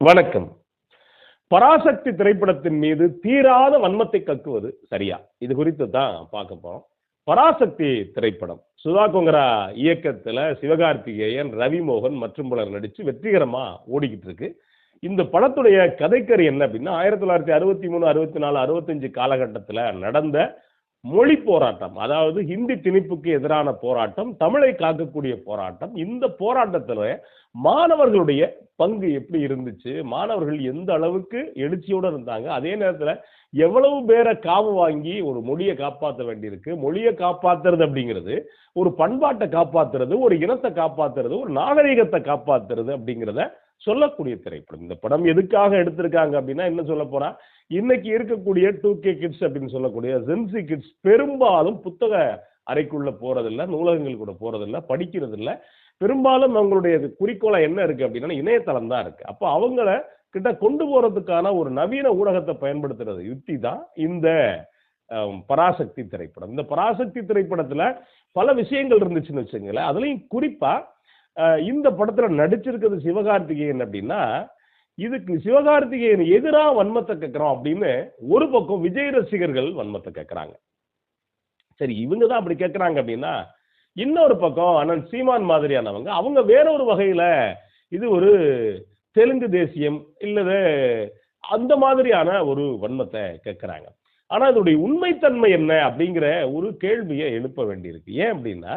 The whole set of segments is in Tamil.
வணக்கம். பராசக்தி திரைப்படத்தின் மீது தீராத வன்மத்தை கக்குவது சரியா? இது குறித்து தான் பார்க்க போறோம். பராசக்தி திரைப்படம். சுதா கொங்கரா இயக்கத்துல சிவகார்த்திகேயன் ரவி மோகன் மற்றும் பலர் நடிச்சு வெற்றிகரமா ஓடிக்கிட்டு இருக்கு. இந்த படத்துடைய கதைக்கரு என்ன அப்படின்னா ஆயிரத்தி தொள்ளாயிரத்தி அறுபத்தி மூணு அறுபத்தி நாலு அறுபத்தஞ்சு காலகட்டத்தில் நடந்த மொழி போராட்டம் அதாவது ஹிந்தி திணிப்புக்கு எதிரான போராட்டம் தமிழை காக்கக்கூடிய போராட்டம் இந்த போராட்டத்தில் மாணவர்களுடைய பங்கு எப்படி இருந்துச்சு? மாணவர்கள் எந்த அளவுக்கு எழுச்சியோடு இருந்தாங்க? அதே நேரத்தில் எவ்வளவு பேரை காவு வாங்கி ஒரு மொழியை காப்பாற்ற வேண்டியிருக்கு? மொழியை காப்பாத்துறது அப்படிங்கிறது ஒரு பண்பாட்டை காப்பாத்துறது ஒரு இனத்தை காப்பாத்துறது ஒரு நாகரிகத்தை காப்பாத்துறது அப்படிங்கிறத சொல்லக்கூடிய திரைப்படம். இந்த படம் எதுக்காக எடுத்திருக்காங்க அப்படின்னா என்ன சொல்ல போனா இன்னைக்கு இருக்கக்கூடிய டூ கே கிட்ஸ் அப்படின்னு சொல்லக்கூடிய ஜென்சி கிட்ஸ் பெரும்பாலும் புத்தக அறைக்குள்ள போறதில்ல நூலகங்கள் கூட போறதில்ல படிக்கிறது இல்ல பெரும்பாலும் அவங்களுடைய குறிக்கோளம் என்ன இருக்கு அப்படின்னா இணையதளம் தான் இருக்கு. அப்போ அவங்கள கிட்ட கொண்டு போறதுக்கான ஒரு நவீன ஊடகத்தை பயன்படுத்துறது யுக்தி தான் இந்த பராசக்தி திரைப்படம். இந்த பராசக்தி திரைப்படத்துல பல விஷயங்கள் இருந்துச்சுன்னு வச்சுங்களேன் அதுலயும் குறிப்பா இந்த படத்துல நடிச்சிருக்கிறது சிவகார்த்திகேயன் அப்படின்னா இதுக்கு சிவகார்த்திகேயன் எதிராக வன்மத்தை கேட்கிறோம் அப்படின்னு ஒரு பக்கம் விஜய் ரசிகர்கள் வன்மத்தை கேட்கிறாங்க. சரி இவங்க தான் அப்படி கேட்குறாங்க அப்படின்னா இன்னொரு பக்கம் அண்ணன் சீமான் மாதிரியானவங்க அவங்க வேற ஒரு வகையில இது ஒரு தெலுங்கு தேசியம் இல்லது அந்த மாதிரியான ஒரு வன்மத்தை கேட்குறாங்க. ஆனா அதோடைய உண்மைத்தன்மை என்ன அப்படிங்கிற ஒரு கேள்வியை எழுப்ப வேண்டியிருக்கு. ஏன் அப்படின்னா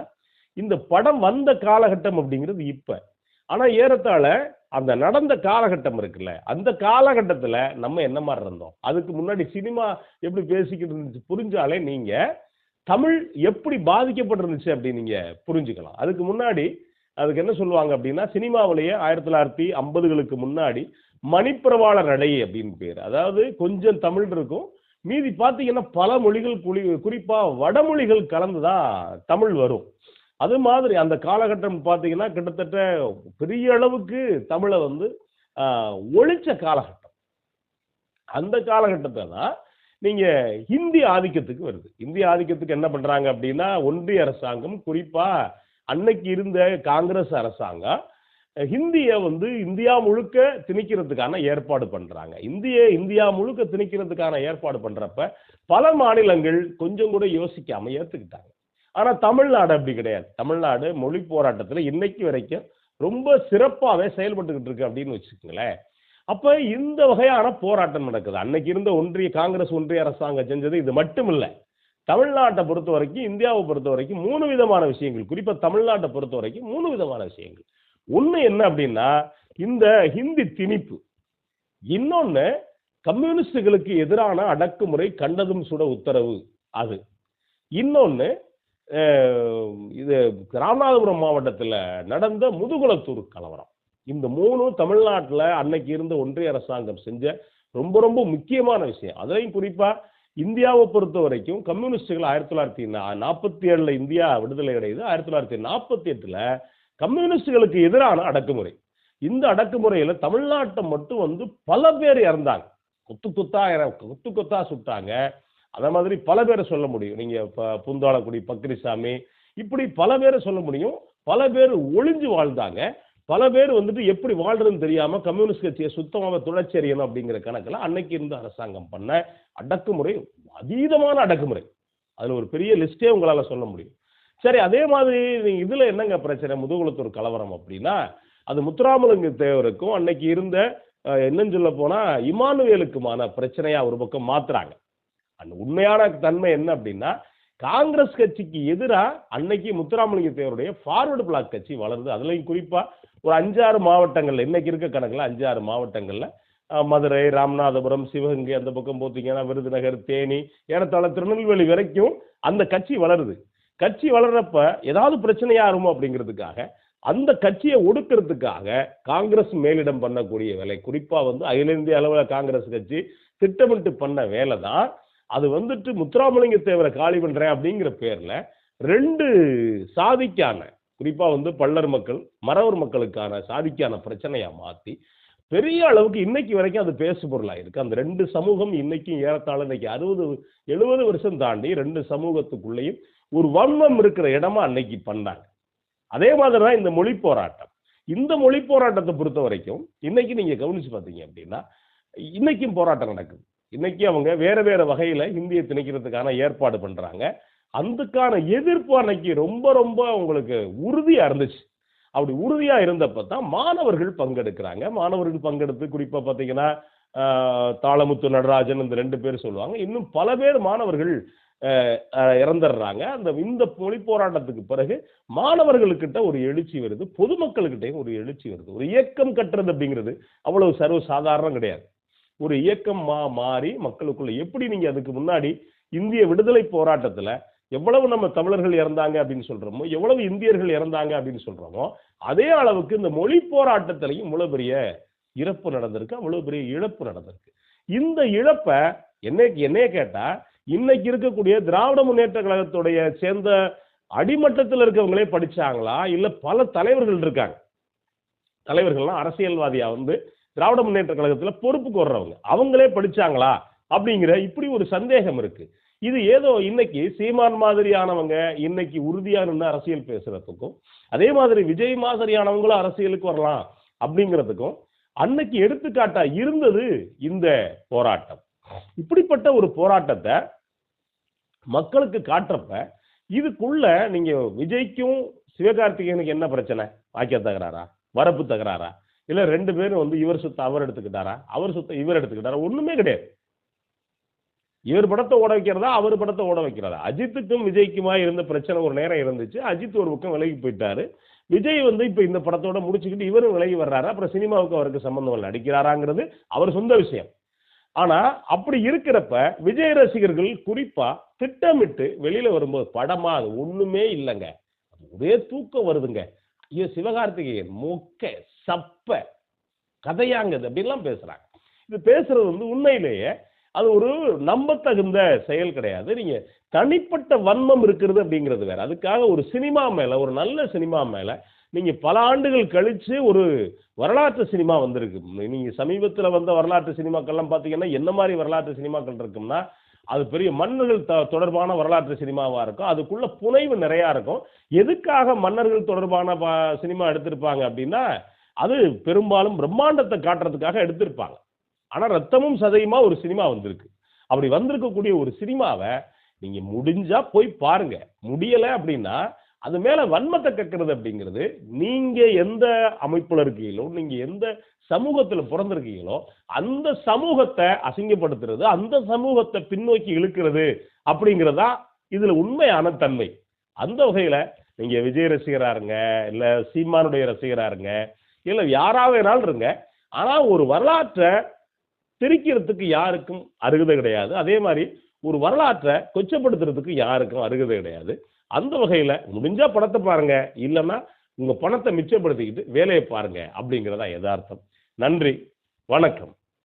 இந்த படம் வந்த காலகட்டம் அப்படிங்கிறது இப்ப. ஆனா ஏறத்தாழ அந்த நடந்த காலகட்டம் இருக்குல்ல அந்த காலகட்டத்துல நம்ம என்ன மாதிரி இருந்தோம்? அதுக்கு முன்னாடி சினிமா எப்படி பேசிக்கிட்டு இருந்துச்சு? புரிஞ்சாலே நீங்க தமிழ் எப்படி பாதிக்கப்பட்டிருந்துச்சு அப்படின்னு நீங்க புரிஞ்சுக்கலாம். அதுக்கு முன்னாடி அதுக்கு என்ன சொல்லுவாங்க அப்படின்னா சினிமாவிலேயே ஆயிரத்தி தொள்ளாயிரத்தி ஐம்பதுகளுக்கு முன்னாடி மணிப்பிரவாள நடை அப்படின்னு பேர். அதாவது கொஞ்சம் தமிழ் இருக்கும். மீதி பார்த்தீங்கன்னா பல மொழிகள் குறி குறிப்பா வடமொழிகள் கலந்து தான் தமிழ் வரும். அது மாதிரி அந்த காலகட்டம் பார்த்தீங்கன்னா கிட்டத்தட்ட பெரிய அளவுக்கு தமிழை வந்து ஒழிச்ச காலகட்டம். அந்த காலகட்டத்தை தான் நீங்கள் ஹிந்தி ஆதிக்கத்துக்கு வருது. இந்திய ஆதிக்கத்துக்கு என்ன பண்ணுறாங்க அப்படின்னா ஒன்றிய அரசாங்கம் குறிப்பாக அன்னைக்கு இருந்த காங்கிரஸ் அரசாங்கம் ஹிந்தியை வந்து இந்தியா முழுக்க திணிக்கிறதுக்கான ஏற்பாடு பண்ணுறாங்க இந்திய இந்தியா முழுக்க திணிக்கிறதுக்கான ஏற்பாடு பண்ணுறப்ப பல மாநிலங்கள் கொஞ்சம் கூட யோசிக்காமல் ஏற்றுக்கிட்டாங்க ஆனால் தமிழ்நாடு அப்படி கிடையாது. தமிழ்நாடு மொழி போராட்டத்தில் இன்னைக்கு வரைக்கும் ரொம்ப சிறப்பாகவே செயல்பட்டுக்கிட்டு இருக்கு அப்படின்னு வச்சுக்கோங்களேன். அப்போ இந்த வகையான போராட்டம் நடக்குது. அன்னைக்கு இருந்த ஒன்றிய காங்கிரஸ் ஒன்றிய அரசாங்கம் செஞ்சது இது மட்டும் இல்லை தமிழ்நாட்டை பொறுத்த வரைக்கும் இந்தியாவை பொறுத்த வரைக்கும் மூணு விதமான விஷயங்கள். குறிப்பாக தமிழ்நாட்டை பொறுத்த வரைக்கும் மூணு விதமான விஷயங்கள். ஒன்று என்ன அப்படின்னா இந்த ஹிந்தி திணிப்பு. இன்னொன்று கம்யூனிஸ்டுகளுக்கு எதிரான அடக்குமுறை கண்டதும் சுட உத்தரவு அது. இன்னொன்று இது ராமநாதபுரம் மாவட்டத்தில் நடந்த முதுகுளத்தூர் கலவரம். இந்த மூணும் தமிழ்நாட்டில் அன்னைக்கு இருந்த ஒன்றிய அரசாங்கம் செஞ்ச ரொம்ப ரொம்ப முக்கியமான விஷயம். அதையும் குறிப்பாக இந்தியாவை பொறுத்த வரைக்கும் கம்யூனிஸ்டுகள் ஆயிரத்தி தொள்ளாயிரத்தி நாற்பத்தி ஏழில் இந்தியா விடுதலை அடையுது. ஆயிரத்தி தொள்ளாயிரத்தி நாற்பத்தி எட்டில் கம்யூனிஸ்டுகளுக்கு எதிரான அடக்குமுறை. இந்த அடக்குமுறையில் தமிழ்நாட்டை மட்டும் வந்து பல பேர் இறந்தாங்க. கொத்து கொத்தா இற- கொத்து கொத்தா சுட்டாங்க. அதே மாதிரி பல பேரை சொல்ல முடியும். நீங்க இப்போ புந்தாளக்குடி பக்ரிசாமி இப்படி பல பேரை சொல்ல முடியும். பல பேர் ஒளிஞ்சு வாழ்ந்தாங்க. பல பேர் வந்துட்டு எப்படி வாழ்றதுன்னு தெரியாம கம்யூனிஸ்ட் கட்சியை சுத்தமாக துளைச்செறியணும் அப்படிங்கிற கணக்கில் அன்னைக்கு இருந்த அரசாங்கம் பண்ண அடக்குமுறை அதீதமான அடக்குமுறை. அதில் ஒரு பெரிய லிஸ்டே உங்களால் சொல்ல முடியும். சரி அதே மாதிரி நீங்கள் இதில் என்னங்க பிரச்சனை? முதுகுளத்தூர் கலவரம் அப்படின்னா அது முத்துராமலிங்க தேவருக்கும் அன்னைக்கு இருந்த என்னன்னு சொல்ல போனால் இமானுவேலுக்குமான பிரச்சனையாக ஒரு பக்கம் மாத்துறாங்க. அந்த உண்மையான தன்மை என்ன அப்படின்னா காங்கிரஸ் கட்சிக்கு எதிராக அன்னைக்கு முத்துராமலிங்க தேவருடைய ஃபார்வர்டு பிளாக் கட்சி வளருது. அதுலேயும் குறிப்பாக ஒரு அஞ்சாறு மாவட்டங்கள் இன்னைக்கு இருக்க கணக்கில் அஞ்சாறு மாவட்டங்களில் மதுரை ராமநாதபுரம் சிவகங்கை அந்த பக்கம் போத்தீங்கன்னா விருதுநகர் தேனி ஏறத்தாழ திருநெல்வேலி வரைக்கும் அந்த கட்சி வளருது. கட்சி வளர்றப்ப ஏதாவது பிரச்சனையா இருக்குமோ அப்படிங்கிறதுக்காக அந்த கட்சியை ஒடுக்கிறதுக்காக காங்கிரஸ் மேலிடம் பண்ணக்கூடிய வேலை குறிப்பா வந்து அகில இந்திய அளவில் காங்கிரஸ் கட்சி திட்டமிட்டு பண்ண வேலை தான் அது வந்துட்டு முத்துராமலிங்க தேவரை காலி பண்ணுறேன் அப்படிங்கிற பேரில் ரெண்டு சாதிக்கான குறிப்பாக வந்து பல்லர் மக்கள் மறவர் மக்களுக்கான சாதிக்கான பிரச்சனையாக மாற்றி பெரிய அளவுக்கு இன்னைக்கு வரைக்கும் அது பேசு பொருளாக இருக்குது அந்த ரெண்டு சமூகம் இன்னைக்கும் ஏறத்தாழ இன்னைக்கு அறுபது எழுபது வருஷம் தாண்டி ரெண்டு சமூகத்துக்குள்ளேயும் ஒரு வன்மம் இருக்கிற இடமா அன்னைக்கு பண்ணாங்க. அதே மாதிரி தான் இந்த மொழி போராட்டம். இந்த மொழி போராட்டத்தை பொறுத்த வரைக்கும் இன்னைக்கு நீங்கள் கவனிச்சு பார்த்தீங்க அப்படின்னா இன்னைக்கும் போராட்டம் நடக்குது. இன்னைக்கு அவங்க வேற வேற வகையில ஹிந்தியை திணிக்கிறதுக்கான ஏற்பாடு பண்றாங்க. அதுக்கான எதிர்ப்பு அன்னைக்கு ரொம்ப ரொம்ப உங்களுக்கு உறுதியா இருந்துச்சு. அப்படி உறுதியா இருந்தப்ப தான் மாணவர்கள் பங்கெடுக்கிறாங்க. மாணவர்கள் பங்கெடுத்து குறிப்பா பார்த்தீங்கன்னா தாளமுத்து நடராஜன் இந்த ரெண்டு பேர் சொல்லுவாங்க. இன்னும் பல பேர் மாணவர்கள் இறந்துடுறாங்க. அந்த இந்த மொழி போராட்டத்துக்கு பிறகு மாணவர்களுக்கிட்ட ஒரு எழுச்சி வருது. பொதுமக்கள்கிட்டையும் ஒரு எழுச்சி வருது. ஒரு இயக்கம் கட்டுறது அப்படிங்கிறது அவ்வளவு சர்வ சாதாரணம் கிடையாது. ஒரு இயக்கம் மா மாறி மக்களுக்குள்ள எப்படி நீங்க அதுக்கு முன்னாடி இந்திய விடுதலை போராட்டத்துல எவ்வளவு நம்ம தமிழர்கள் இறந்தாங்க அப்படின்னு சொல்றோமோ எவ்வளவு இந்தியர்கள் இறந்தாங்க அப்படின்னு சொல்றோமோ அதே அளவுக்கு இந்த மொழி போராட்டத்திலையும் இவ்வளவு பெரிய இறப்பு நடந்திருக்கு அவ்வளவு பெரிய இழப்பு நடந்திருக்கு. இந்த இழப்பை என்னைக்கு என்னைய கேட்டா இன்னைக்கு இருக்கக்கூடிய திராவிட முன்னேற்ற கழகத்துடைய சேர்ந்த அடிமட்டத்தில் இருக்கவங்களே படிச்சாங்களா இல்ல பல தலைவர்கள் இருக்காங்க. தலைவர்கள்லாம் அரசியல்வாதியா வந்து திராவிட முன்னேற்ற கழகத்துல பொறுப்புக்கு வர்றவங்க. அவங்களே படிச்சாங்களா? அப்படிங்கிற இப்படி ஒரு சந்தேகம் இருக்கு. இது ஏதோ இன்னைக்கு சீமான் மாதிரியானவங்க இன்னைக்கு உறுதியா நின்று அரசியல் பேசுறதுக்கும் அதே மாதிரி விஜய் மாதிரியானவங்களும் அரசியலுக்கு வரலாம் அப்படிங்கிறதுக்கும் அன்னைக்கு எடுத்துக்காட்டா இருந்தது இந்த போராட்டம். இப்படிப்பட்ட ஒரு போராட்டத்தை மக்களுக்கு காட்டுறப்ப இதுக்குள்ள நீங்க விஜய்க்கும் சிவகார்த்திகேயனுக்கு என்ன பிரச்சனை? வாக்கிய தகராறா வரப்பு தகராறா? இல்ல ரெண்டு பேரும் வந்து இவர் சுத்த அவர் எடுத்துக்கிட்டாரா? அவர் சுத்த இவர் எடுத்துக்கிட்டாரா? ஒண்ணுமே கிடையாது. இவர் படத்தை ஓட வைக்கிறதா? அவர் படத்தை ஓட வைக்கிறதா? அஜித்துக்கும் விஜய்க்குமா இருந்த பிரச்சனை ஒரு நேரம் இருந்துச்சு. அஜித் ஒரு பக்கம் விலகி போயிட்டாரு. விஜய் வந்து இப்ப இந்த படத்தோட முடிச்சுக்கிட்டு இவரும் விலகி வர்றாரு. அப்புறம் சினிமாவுக்கு அவருக்கு சம்பந்தம் இல்லை. நடிக்கிறாராங்கிறது அவர் சொந்த விஷயம். ஆனா அப்படி இருக்கிறப்ப விஜய் ரசிகர்கள் குறிப்பா திட்டமிட்டு வெளியில வரும்போது படமா அது ஒண்ணுமே இல்லைங்க. ஒரே தூக்கம் வருதுங்க. ஐயோ சிவகார்த்திகேயன் மொக்க சப்ப கதையாங்குது அப்படின்லாம் பேசுறாங்க. இது பேசுறது வந்து உண்மையிலேயே அது ஒரு நம்பத்தகுந்த செயல் கிடையாது. நீங்க தனிப்பட்ட வன்மம் இருக்கிறது அப்படிங்கிறது வேற. அதுக்காக ஒரு சினிமா மேல ஒரு நல்ல சினிமா மேல நீங்க பல ஆண்டுகள் கழிச்சு ஒரு வரலாற்று சினிமா வந்திருக்கு. நீங்க சமீபத்தில் வந்த வரலாற்று சினிமாக்கள்லாம் பார்த்தீங்கன்னா என்ன மாதிரி வரலாற்று சினிமாக்கள் இருக்கும்னா அது பெரிய மன்னர்கள் த- தொடர்பான வரலாற்று சினிமாவாக இருக்கும். அதுக்குள்ள புனைவு நிறையா இருக்கும். எதுக்காக மன்னர்கள் தொடர்பான சினிமா எடுத்திருப்பாங்க அப்படின்னா அது பெரும்பாலும் பிரம்மாண்டத்தை காட்டுறதுக்காக எடுத்திருப்பாங்க. ஆனால் ரத்தமும் சதையுமா ஒரு சினிமா வந்திருக்கு. அப்படி வந்திருக்கக்கூடிய ஒரு சினிமாவை நீங்கள் முடிஞ்சா போய் பாருங்க. முடியலை அப்படின்னா அது மேல வன்மத்தை கக்கிறது அப்படிங்கிறது நீங்க எந்த அமைப்புல இருக்கீங்களோ நீங்க எந்த சமூகத்துல பிறந்திருக்கீங்களோ அந்த சமூகத்தை அசிங்கப்படுத்துறது அந்த சமூகத்தை பின்னோக்கி இழுக்கிறது அப்படிங்கிறதா இதுல உண்மையான தன்மை. அந்த வகையில நீங்க விஜய் ரசிகரா இருங்க இல்ல சீமானுடைய ரசிகரா இருங்க இல்ல யாரா வேணாலும் இருங்க. ஆனா ஒரு வரலாற்றை திரிக்கிறதுக்கு யாருக்கும் அருகதை கிடையாது. அதே மாதிரி ஒரு வரலாற்றை கொச்சப்படுத்துறதுக்கு யாருக்கும் அருகதை கிடையாது. அந்த வகையில் முடிஞ்சா பணத்தை பாருங்க. இல்லைன்னா உங்க பணத்தை மிச்சப்படுத்திக்கிட்டு வேலையை பாருங்க. அப்படிங்கிறதா யதார்த்தம். நன்றி. வணக்கம்.